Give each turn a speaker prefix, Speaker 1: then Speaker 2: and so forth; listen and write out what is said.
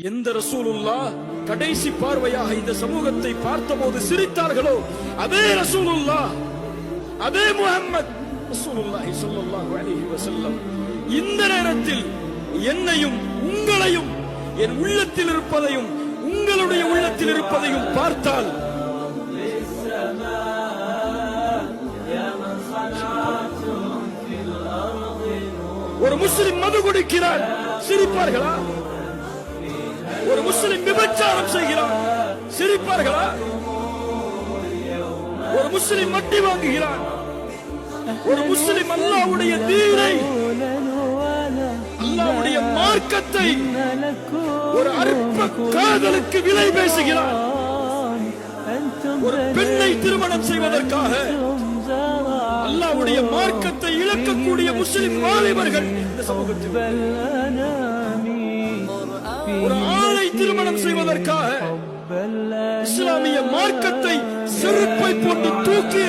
Speaker 1: எந்த ரசூலுல்லா கடைசி பார்வையாக இந்த சமூகத்தை பார்த்தபோது சிரித்தார்களோ அதே ரசூலுல்லா அதே முஹம்மத் ரசூலுல்லாஹி ஸல்லல்லாஹு அலைஹி வஸல்லம். இந்த நேரத்தில் என்னையும் உங்களையும் என் உள்ளத்தில் இருப்பதையும் உங்களுடைய உள்ளத்தில் இருப்பதையும் பார்த்தால் ஒரு முஸ்லிம் மது குடிக்கிறார் சிரிப்பார்களா? ஒரு முஸ்லிம் விபச்சாரம் செய்கிறான். சிரிப்பார்களா? ஒரு முஸ்லிம் மட்டி வாங்குகிறான். ஒரு முஸ்லிம் அல்லாவுடைய தீரை அல்லாவுடைய மார்க்கத்தை ஒரு அற்ப காதலுக்கு விலை பேசுகிறான். ஒரு பெண்ணை திருமணம் செய்வதற்காக அல்லாவுடைய மார்க்கத்தை இழக்கக்கூடிய முஸ்லிம் வாலிபர்கள் இந்த சமூகத்தில். பெண்ணை திருமணம் செய்வதற்காக இஸ்லாமிய மார்க்கத்தை செருப்பை போட்டு தூக்கி